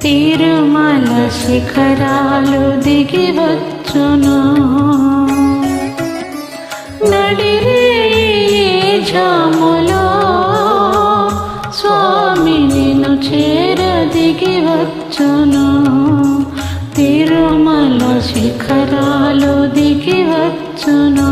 తిరుమల శిఖరాలు దిగివచ్చును. నడిరే జాములో స్వామి నిన్ను చేర దిగివచ్చును తిరుమల శిఖరా వచ్చును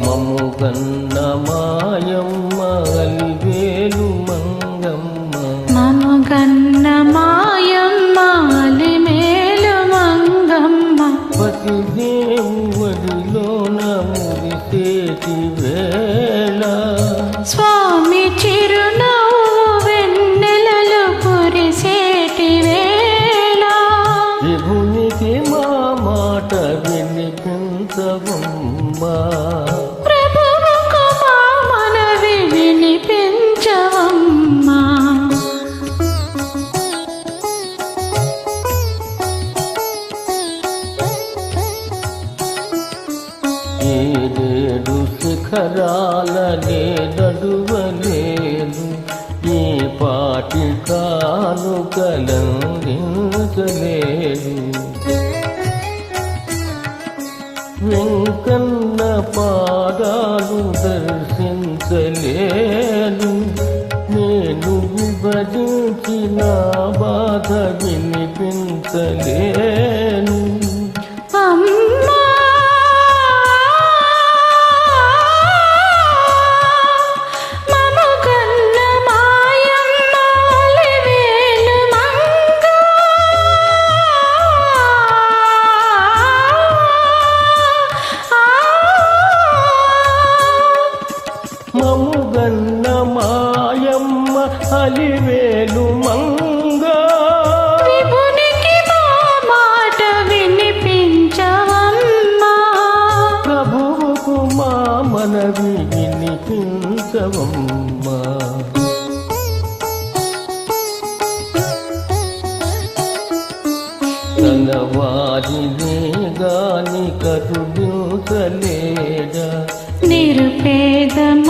మము కన్న మాయమ్మ అలివేలు మంగమ్మ. మము గన్న మాయమ్మ అలిమేలు మంగమ్మ. పతి దేవుడిలోన మురిసేటి వేళ వినిపించవమ్మా. ప్రభువుకు మా మనవి వినిపించవమ్మా. ఏడేడు శిఖరాలనే నడువలేదు ఈ పాటి కాను కలందించలేదు పాదాలు దర్శించలేను. నేను విభజించిన బాధ వినిపించలేను. మాయమ్మ అలివేలు మంగ. విభునికి మాట వినిపించవమ్మా. ప్రభువుకు మా మనవి వినిపించవమ్మా. కలవారినే గాని కరుణించలేడా నిరుపేద మొరలేవి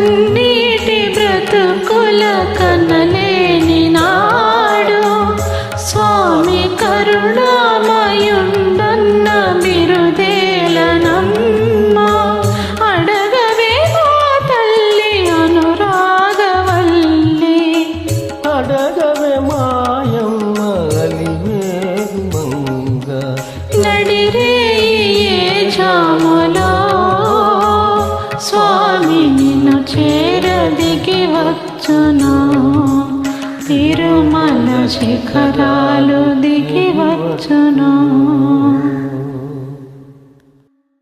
కన్నీటి బ్రతుకుల కనలేని నాడు స్వామి కరుణామయుండన్న బిరుదేలనమ్మ. అడగవే తల్లి అనురాగవల్లి. అడగవే మాయమ్మ నడిరే ఏ జాములో. స్వామి నిన్ను చేరదిగి వచ్చునా. తిరుమల శిఖరాలు దిగి వచ్చునా.